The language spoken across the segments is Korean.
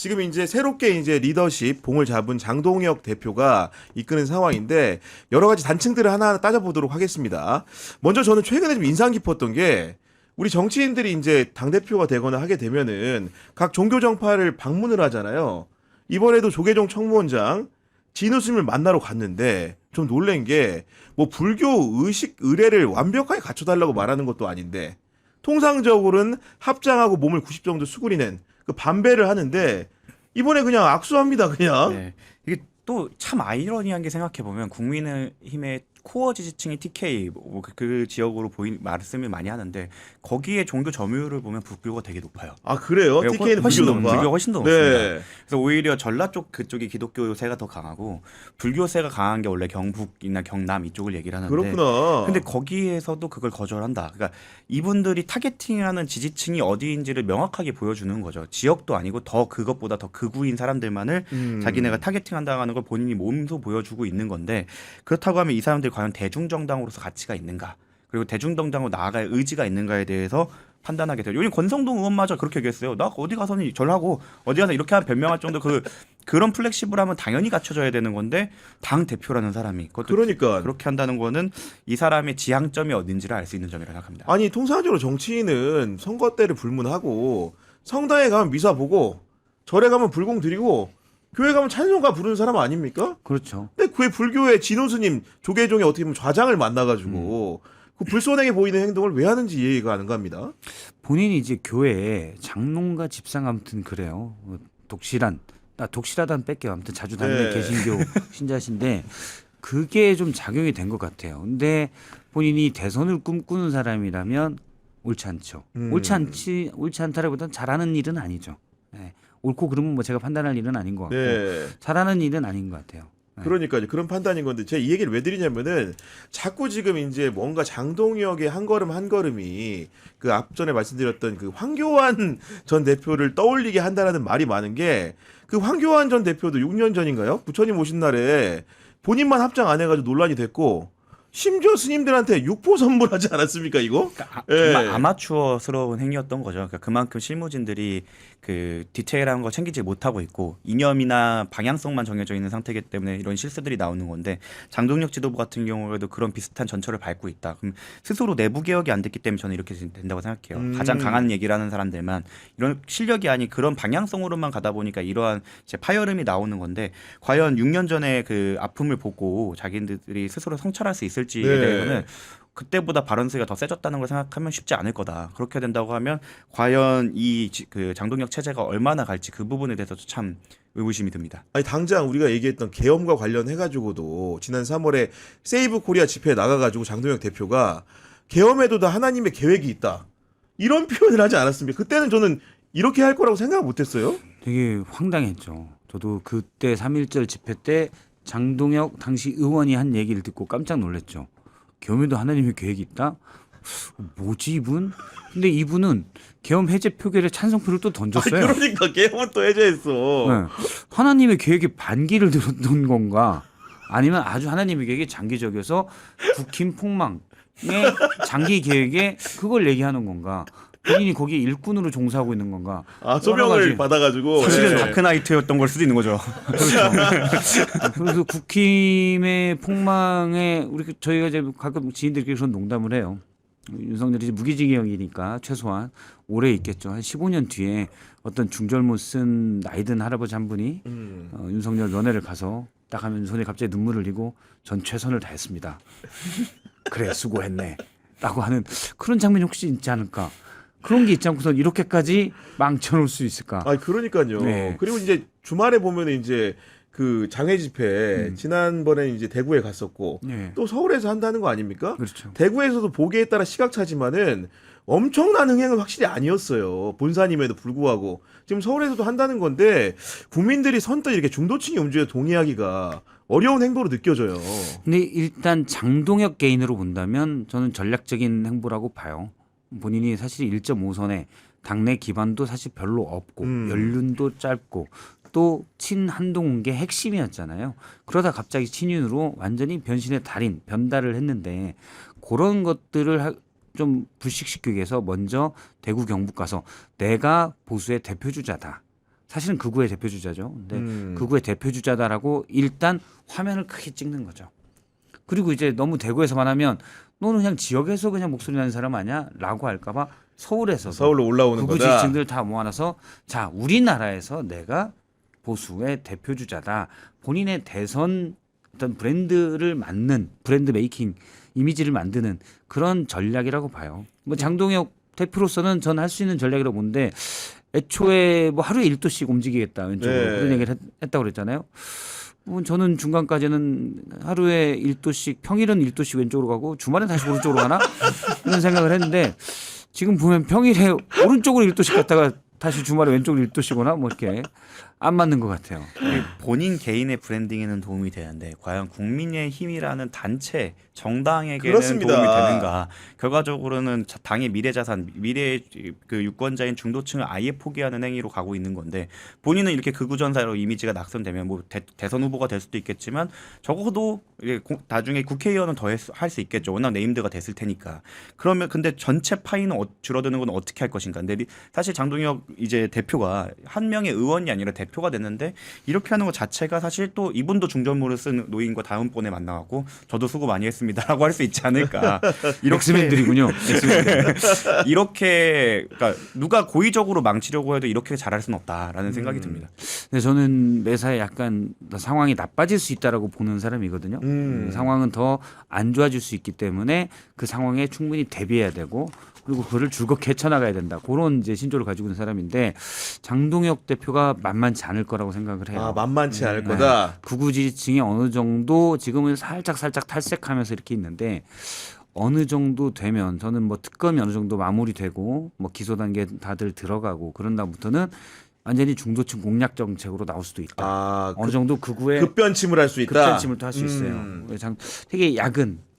지금 이제 새롭게 이제 리더십 봉을 잡은 장동혁 대표가 이끄는 상황인데 여러 가지 단층들을 하나하나 따져보도록 하겠습니다. 먼저 저는 최근에 좀 인상 깊었던 게 우리 정치인들이 이제 당 대표가 되거나 하게 되면은 각 종교 정파를 방문을 하잖아요. 이번에도 조계종 청무원장 진우스님을 만나러 갔는데 좀 놀란 게 뭐 불교 의식 의례를 완벽하게 갖춰달라고 말하는 것도 아닌데 통상적으로는 합장하고 몸을 90 정도 수그리는 그 반배를 하는데 이번에 그냥 악수합니다 그냥 네. 이게 또 참 아이러니한 게 생각해 보면 국민의힘의 코어 지지층이 TK 뭐그- 그 지역으로 보인 말씀을 많이 하는데 거기에 종교 점유율을 보면 불교가 되게 높아요. 아 그래요? 네, TK는 훨씬 불교 높- 높아? 불교가 훨씬 더 높습니다. 네. 그래서 오히려 전라 쪽 그쪽이 기독교세가 더 강하고 불교세가 강한 게 원래 경북이나 경남 이쪽을 얘기를 하는데 그렇구나. 근데 거기에서도 그걸 거절한다. 그러니까 이분들이 타겟팅하는 지지층이 어디인지를 명확하게 보여주는 거죠. 지역도 아니고 더 그것보다 더 극우인 사람들만을 음. 자기네가 타겟팅한다는 걸 본인이 몸소 보여주고 있는 건데 그렇다고 하면 이 사람들 이 과연 대중정당으로서 가치가 있는가? 그리고 대중정당으로 나아갈 의지가 있는가에 대해서 판단하게 돼요. 요즘 권성동 의원마저 그렇게 얘기했어요. 나 어디 가서는 절하고 어디 가서 이렇게 한 변명할 정도 그 그런 플렉시블하면 당연히 갖춰져야 되는 건데 당 대표라는 사람이 그것도 그러니까 그렇게 한다는 거는 이 사람의 지향점이 어딘지를 알 수 있는 점이라고 생각합니다. 아니 통상적으로 정치인은 선거 때를 불문하고 성당에 가면 미사 보고 절에 가면 불공 드리고 교회 가면 찬송가 부르는 사람 아닙니까? 그렇죠. 근데 그 불교의 진호스님 조계종에 어떻게 보면 좌장을 만나가지고 그 불손하게 보이는 행동을 왜 하는지 이해가 안 갑니다. 본인이 이제 교회에 장롱과 집상 아무튼 그래요. 어, 독실한 나 독실하다는 뺄게요. 아무튼 자주 다니는 네. 개신교 신자신데 그게 좀 작용이 된 것 같아요. 근데 본인이 대선을 꿈꾸는 사람이라면 옳지 않죠. 음. 옳지 않지 옳지 않다라기보다는 잘하는 일은 아니죠. 네. 옳고 그러면 뭐 제가 판단할 일은 아닌 것 같고 네. 잘하는 일은 아닌 것 같아요. 네. 그러니까요. 그런 판단인 건데 제가 이 얘기를 왜 드리냐면은 자꾸 지금 이제 뭔가 장동혁의 한 걸음 한 걸음이 그 앞전에 말씀드렸던 그 황교안 전 대표를 떠올리게 한다라는 말이 많은 게 그 황교안 전 대표도 6년 전인가요? 부처님 오신 날에 본인만 합장 안 해가지고 논란이 됐고 심지어 스님들한테 육포 선물하지 않았습니까 이거? 아, 예. 아마추어스러운 행위였던 거죠. 그러니까 그만큼 실무진들이 그 디테일한 거 챙기지 못하고 있고 이념이나 방향성만 정해져 있는 상태이기 때문에 이런 실수들이 나오는 건데 장동혁 지도부 같은 경우에도 그런 비슷한 전철을 밟고 있다. 그럼 스스로 내부 개혁이 안 됐기 때문에 저는 이렇게 된다고 생각해요. 음. 가장 강한 얘기를 하는 사람들만 이런 실력이 아닌 그런 방향성으로만 가다 보니까 이러한 이제 파열음이 나오는 건데 과연 6년 전에 그 아픔을 보고 자기들이 스스로 성찰할 수 있을 지에 네. 대해서는 그때보다 발언 수위가 더 세졌다는 걸 생각하면 쉽지 않을 거다. 그렇게 된다고 하면 과연 이 그 장동혁 체제가 얼마나 갈지 그 부분에 대해서도 참 의구심이 듭니다. 아니 당장 우리가 얘기했던 계엄과 관련해 가지고도 지난 3월에 세이브 코리아 집회에 나가 가지고 장동혁 대표가 계엄에도 다 하나님의 계획이 있다. 이런 표현을 하지 않았습니까? 그때는 저는 이렇게 할 거라고 생각 못 했어요. 되게 황당했죠. 저도 그때 3.1절 집회 때 장동혁 당시 의원이 한 얘기를 듣고 깜짝 놀랐죠. 겸에도 하나님의 계획이 있다? 뭐지 이분? 근데 이분은 계엄 해제 표결에 찬성표를 또 던졌어요. 그러니까 계엄은 또 해제했어. 네. 하나님의 계획에 반기를 들었던 건가? 아니면 아주 하나님의 계획이 장기적이어서 국힘 폭망의 장기 계획에 그걸 얘기하는 건가? 본인이 거기에 일꾼으로 종사하고 있는 건가? 아 소명을 가지. 받아가지고. 사실은 네. 다크나이트였던 걸 수도 있는 거죠. 그래서 국힘의 폭망에 우리 그 저희가 이제 가끔 지인들끼리 그런 농담을 해요. 윤석열이 이제 무기징역이니까 최소한 오래 있겠죠. 한 15년 뒤에 어떤 중절모 쓴 나이든 할아버지 한 분이 음. 어, 윤석열 면회를 가서 딱 하면 손에 갑자기 눈물을 흘리고 전 최선을 다했습니다. 그래 수고했네. 라고 하는 그런 장면이 혹시 있지 않을까? 그런 게 있지 않고서 이렇게까지 망쳐놓을 수 있을까? 아 그러니까요. 네. 그리고 이제 주말에 보면 이제 그 장애 집회 음. 지난번에 이제 대구에 갔었고 네. 또 서울에서 한다는 거 아닙니까? 그렇죠. 대구에서도 보기에 따라 시각차지만은 엄청난 흥행은 확실히 아니었어요. 본사님에도 불구하고 지금 서울에서도 한다는 건데 국민들이 선뜻 이렇게 중도층이 움직여 동의하기가 어려운 행보로 느껴져요. 근데 일단 장동혁 개인으로 본다면 저는 전략적인 행보라고 봐요. 본인이 사실 1.5선에 당내 기반도 사실 별로 없고 음. 연륜도 짧고 또 친한동훈 게 핵심이었잖아요. 그러다 갑자기 친윤으로 완전히 변신의 달인 변달을 했는데 그런 것들을 하- 좀 불식시키기 위해서 먼저 대구 경북 가서 내가 보수의 대표 주자다. 사실은 극우의 대표 주자죠. 근데 음. 극우의 대표 주자다라고 일단 화면을 크게 찍는 거죠. 그리고 이제 너무 대구에서만 하면 너는 그냥 지역에서 그냥 목소리 내는 사람 아니야?라고 할까봐 서울에서 서울로 올라오는 거다. 지지층들 다 모아놔서 자 우리나라에서 내가 보수의 대표 주자다. 본인의 대선 어떤 브랜드를 만든 브랜드 메이킹 이미지를 만드는 그런 전략이라고 봐요. 뭐 장동혁 대표로서는 전 할 수 있는 전략이라고 보는데 애초에 뭐 하루에 1도씩 움직이겠다 왼쪽으로 네. 그런 얘기를 했, 했다고 그랬잖아요. 뭐 저는 중간까지는 하루에 1도씩 평일은 1도씩 왼쪽으로 가고 주말엔 다시 오른쪽으로 가나? 그런 생각을 했는데 지금 보면 평일에 오른쪽으로 1도씩 갔다가 다시 주말에 왼쪽으로 1도씩 오나 뭐 이렇게 안 맞는 것 같아요. 이게 본인 개인의 브랜딩에는 도움이 되는데 과연 국민의 힘이라는 단체 정당에게는 그렇습니다. 도움이 되는가? 결과적으로는 자- 당의 미래 자산, 미래 그 유권자인 중도층을 아예 포기하는 행위로 가고 있는 건데 본인은 이렇게 극우전사로 이미지가 낙선되면 뭐 대, 선 후보가 될 수도 있겠지만 적어도 이게 고- 나중에 국회의원은 더 할 수 있겠죠. 워낙 네임드가 됐을 테니까. 그러면 근데 전체 파이는 어- 줄어드는 건 어떻게 할 것인가? 근데 리- 사실 장동혁 이제 대표가 한 명의 의원이 아니라 대표가 됐는데 이렇게 하는 것 자체가 사실 또 이분도 중전모를 쓴 노인과 다음번에 만나갖고 저도 수고 많이 했습니다라고 할 수 있지 않을까. 엑스맨들. 이렇게 그러니까 누가 고의적으로 망치려고 해도 이렇게 잘할 수는 없다라는 생각이 듭니다. 근데 저는 매사에 약간 상황이 나빠질 수 있다라고 보는 사람이거든요. 음. 음, 상황은 더 안 좋아질 수 있기 때문에 그 상황에 충분히 대비해야 되고 그리고 그를 즐겁게 헤쳐나가야 된다. 그런 이제 신조를 가지고 있는 사람인데 장동혁 대표가 만만치 않을 거라고 생각을 해요. 아 만만치 않을 네. 거다. 극우 지지층이 어느 정도 지금은 살짝 살짝 탈색하면서 이렇게 있는데 어느 정도 되면 저는 뭐 특검이 어느 정도 마무리되고 뭐 기소 단계 다들 들어가고 그런 다음부터는 완전히 중도층 공략 정책으로 나올 수도 있다. 아 어느 정도 극우의 급변침을 할 수 있다. 급전침을 또 할 수 있어요. 음. 장 되게 야근 에,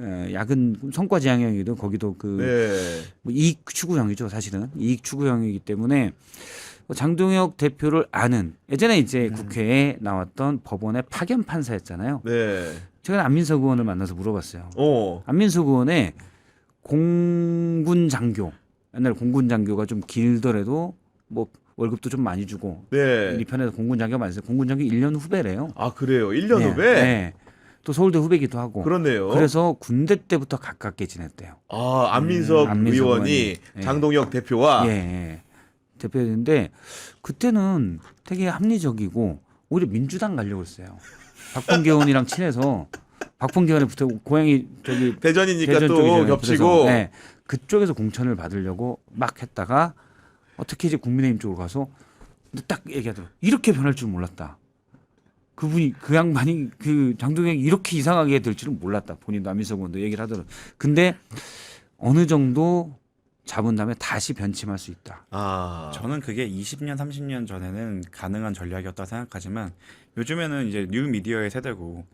야근 성과 지향형이도 거기도 그 네. 뭐 이익 추구형이죠 사실은 이익 추구형이기 때문에 뭐 장동혁 대표를 아는 예전에 이제 음. 국회에 나왔던 법원의 파견 판사였잖아요. 네. 제가 안민석 의원을 만나서 물어봤어요. 어. 안민석 의원의 공군 장교 옛날 공군 장교가 좀 길더라도 뭐 월급도 좀 많이 주고 네. 이 편에서 공군 장교 많이 써요. 공군 장교 1년 후배래요. 아 그래요. 1년 네, 후배. 네. 또 서울대 후배기도 하고. 그렇네요. 그래서 군대 때부터 가깝게 지냈대요. 아 안민석 음, 안민석 의원이. 예. 장동혁 대표와 예, 예. 대표였는데 그때는 되게 합리적이고 오히려 민주당 가려고 했어요. 박범계 의원이랑 친해서 박범계 의원이 붙어 고향이 저기 대전이니까 대전 또. 겹치고 네, 그쪽에서 공천을 받으려고 막 했다가 어떻게 이제 국민의힘 쪽으로 가서 딱 얘기하더라고 이렇게 변할 줄 몰랐다. 그분이 그 양반이 그 장동혁이 이렇게 이상하게 될 줄은 몰랐다. 본인도 안민석 의원도 얘기를 하더라고. 근데 어느 정도 잡은 다음에 다시 변침할 수 있다. 아 저는 그게 20년, 30년 전에는 가능한 전략이었다 생각하지만 요즘에는 이제 뉴 미디어의 세대고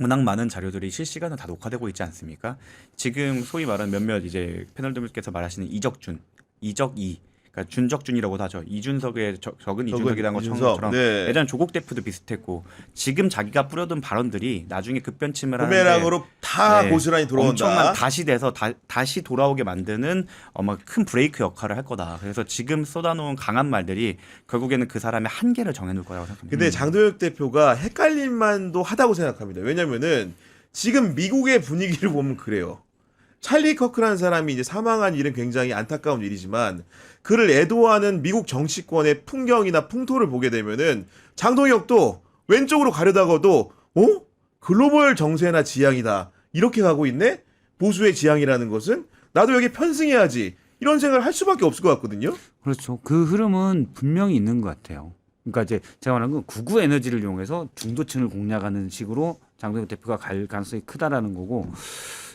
워낙 많은 자료들이 실시간으로 다 녹화되고 있지 않습니까? 지금 소위 말하는 몇몇 이제 패널들께서 말하시는 이적준, 이적이, 그러니까 준적준이라고도 하죠. 이준석의 적, 적은 이준석이라는 이준석. 것처럼 네. 예전 조국 대표도 비슷했고 지금 자기가 뿌려둔 발언들이 나중에 급변침을 하는데 부메랑으로 다 네, 고스란히 들어온다. 엄청난 다시 돼서 다, 다시 돌아오게 만드는 아마 큰 브레이크 역할을 할 거다. 그래서 지금 쏟아놓은 강한 말들이 결국에는 그 사람의 한계를 정해놓을 거라고 생각합니다. 근데 장동혁 대표가 헷갈릴만도 하다고 생각합니다. 왜냐면은 지금 미국의 분위기를 보면 그래요. 찰리 커크라는 사람이 이제 사망한 일은 굉장히 안타까운 일이지만 그를 애도하는 미국 정치권의 풍경이나 풍토를 보게 되면은 장동혁도 왼쪽으로 가려다가도 어? 글로벌 정세나 지향이다. 이렇게 가고 있네? 보수의 지향이라는 것은 나도 여기 편승해야지. 이런 생각을 할 수밖에 없을 것 같거든요. 그렇죠. 그 흐름은 분명히 있는 것 같아요. 그러니까 이제 제가 말한 건 구구 에너지를 이용해서 중도층을 공략하는 식으로 장동혁 대표가 갈 가능성이 크다라는 거고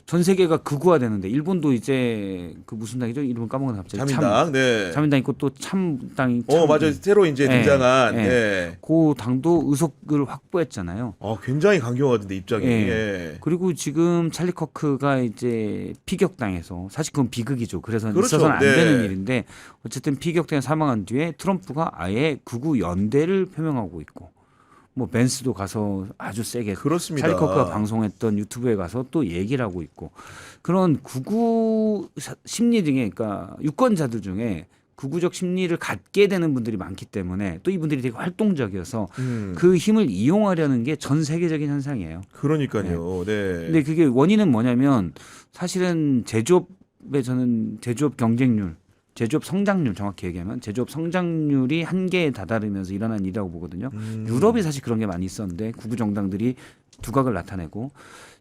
전 세계가 극우화되는데 일본도 이제 그 무슨 당이죠? 이름을 까먹었네 갑자기. 자민당. 네. 참, 자민당 있고 또 참당이 어, 맞아요. 새로 이제 네, 등장한. 네. 네. 그 당도 의석을 확보했잖아요. 어, 굉장히 강경하던데 입장이. 예. 예. 그리고 지금 찰리 커크가 이제 피격당해서 사실 그건 비극이죠. 그래서 그렇죠. 있어서는 안 네. 되는 일인데 어쨌든 피격당해 사망한 뒤에 트럼프가 아예 극우 연대를 표명하고 있고 뭐 벤스도 가서 아주 세게 그렇습니다. 찰리 커크가 방송했던 유튜브에 가서 또 얘기를 하고 있고 그런 사- 심리 등의 그러니까 유권자들 중에 극우적 심리를 갖게 되는 분들이 많기 때문에 또 이분들이 되게 활동적이어서 음. 그 힘을 이용하려는 게 전 세계적인 현상이에요. 그러니까요. 네. 근데 그게 원인은 뭐냐면 사실은 제조업에 저는 제조업 경쟁률, 제조업 성장률 정확히 얘기하면 제조업 성장률이 한계에 다다르면서 일어난 일이라고 보거든요. 음. 유럽이 사실 그런 게 많이 있었는데 구구 정당들이 두각을 나타내고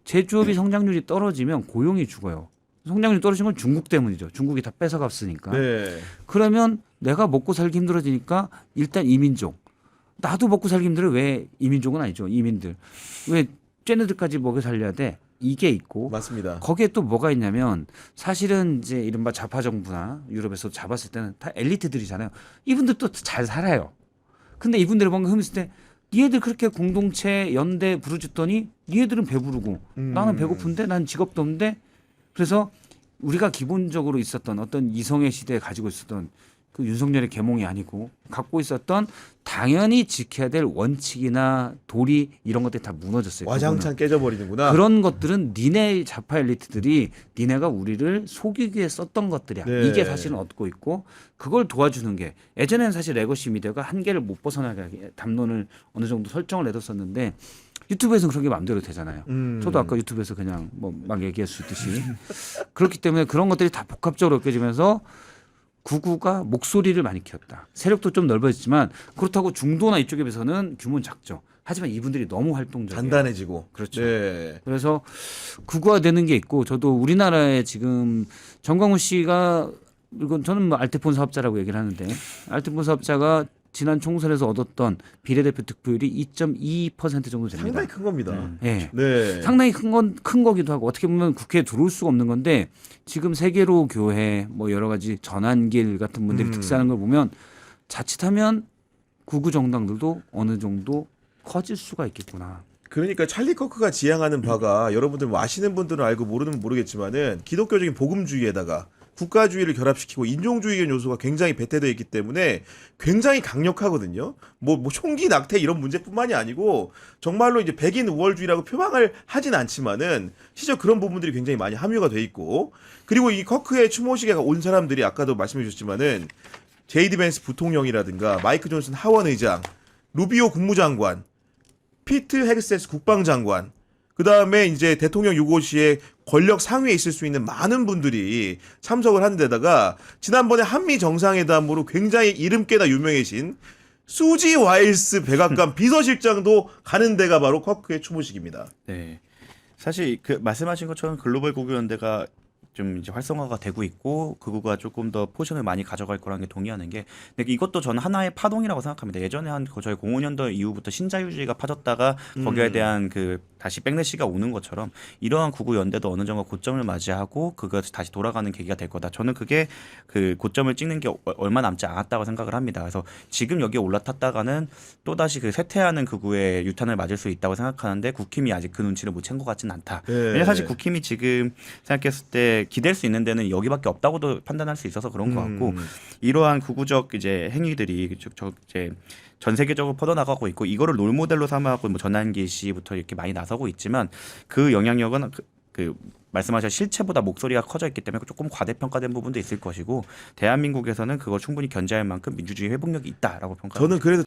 제조업이 성장률이 떨어지면 고용이 죽어요. 성장률이 떨어진 건 중국 때문이죠. 중국이 다 뺏어갔으니까. 네. 그러면 내가 먹고 살기 힘들어지니까 일단 이민족. 나도 먹고 살기 힘들어 왜 이민족은 아니죠. 이민들. 왜 쟤네들까지 먹여 살려야 돼? 이게 있고 맞습니다. 거기에 또 뭐가 있냐면 사실은 이제 이른바 좌파 정부나 유럽에서 잡았을 때는 다 엘리트들이잖아요. 이분들도 잘 살아요. 근데 이분들이 뭔가 흠했을 때 니네들 그렇게 공동체 연대 부르짖더니 니네들은 배부르고 음. 나는 배고픈데 난 직업도 없는데 그래서 우리가 기본적으로 있었던 어떤 이성의 시대에 가지고 있었던 그 윤석열의 계몽이 아니고 갖고 있었던 당연히 지켜야 될 원칙이나 도리 이런 것들이 다 무너졌어요. 와장창 깨져버리는구나. 그런 것들은 니네 좌파 엘리트들이 니네가 우리를 속이기 위해 썼던 것들이야. 네. 이게 사실은 얻고 있고 그걸 도와주는 게 예전에는 사실 레거시 미디어가 한계를 못 벗어나게 담론을 어느 정도 설정을 내뒀었는데 유튜브에서는 그런 게 마음대로 되잖아요. 음. 저도 아까 유튜브에서 그냥 뭐 막 얘기할 수 있듯이 그렇기 때문에 그런 것들이 다 복합적으로 엮여지면서 구구가 목소리를 많이 키웠다. 세력도 좀 넓어졌지만 그렇다고 중도나 이쪽에 비해서는 규모는 작죠. 하지만 이분들이 너무 활동적이에요. 단단해지고. 그렇죠. 네. 그래서 국어화되는 게 있고 저도 우리나라에 지금 정광훈 씨가 이건 저는 뭐 알테폰 사업자라고 얘기를 하는데 알테폰 사업자가 지난 총선에서 얻었던 비례대표 득표율이 2.2% 정도 됩니다. 상당히 큰 겁니다. 예. 네. 상당히 큰 건 큰 거기도 하고 어떻게 보면 국회에 들어올 수가 없는 건데 지금 세계로 교회 뭐 여러 가지 전환길 같은 분들이 음. 특사하는 걸 보면 자칫하면 구구 정당들도 어느 정도 커질 수가 있겠구나. 그러니까 찰리 커크가 지향하는 바가 여러분들 뭐 아시는 분들은 알고 모르는 모르겠지만은 기독교적인 복음주의에다가 국가주의를 결합시키고 인종주의의 요소가 굉장히 배태되어 있기 때문에 굉장히 강력하거든요. 뭐, 뭐 총기 낙태 이런 문제뿐만이 아니고 정말로 이제 백인 우월주의라고 표방을 하진 않지만은 실제 그런 부분들이 굉장히 많이 함유가 돼 있고 그리고 이 커크의 추모식에 온 사람들이 아까도 말씀해 주셨지만은 제이드 벤스 부통령이라든가 마이크 존슨 하원 의장, 루비오 국무장관, 피트 헤그세스 국방장관, 그 다음에 이제 대통령 유고시에 권력 상위에 있을 수 있는 많은 분들이 참석을 하는 데다가 지난번에 한미 정상회담으로 굉장히 이름께나 유명해진 수지 와일스 백악관 비서실장도 가는 데가 바로 커크의 추모식입니다. 네. 사실 그 말씀하신 것처럼 글로벌 구구 연대가 좀 이제 활성화가 되고 있고 그구가 조금 더 포션을 많이 가져갈 거라는 게 동의하는 게 근데 이것도 저는 하나의 파동이라고 생각합니다. 예전에 한 저희 05년도 이후부터 신자유주의가 파졌다가 거기에 음. 대한 그 다시 백래시가 오는 것처럼 이러한 구구 연대도 어느 정도 고점을 맞이하고 그가 다시 돌아가는 계기가 될 거다. 저는 그게 그 고점을 찍는 게 어- 얼마 남지 않았다고 생각을 합니다. 그래서 지금 여기에 올라탔다가는 또 다시 그 쇠퇴하는 극우의 유탄을 맞을 수 있다고 생각하는데 국힘이 아직 그 눈치를 못 챈 것 같지는 않다. 네. 왜냐 사실 국힘이 지금 생각했을 때 기댈 수 있는 데는 여기밖에 없다고도 판단할 수 있어서 그런 것 같고 음. 이러한 구구적 이제 행위들이 저, 저 이제 전 세계적으로 퍼져나가고 있고 이거를 롤 모델로 삼아갖고 뭐 전환기 씨부터 이렇게 많이 나서고 있지만 그 영향력은 그, 그 말씀하신 실체보다 목소리가 커져 있기 때문에 조금 과대평가된 부분도 있을 것이고 대한민국에서는 그걸 충분히 견제할 만큼 민주주의 회복력이 있다라고 평가합니다. 저는 그래서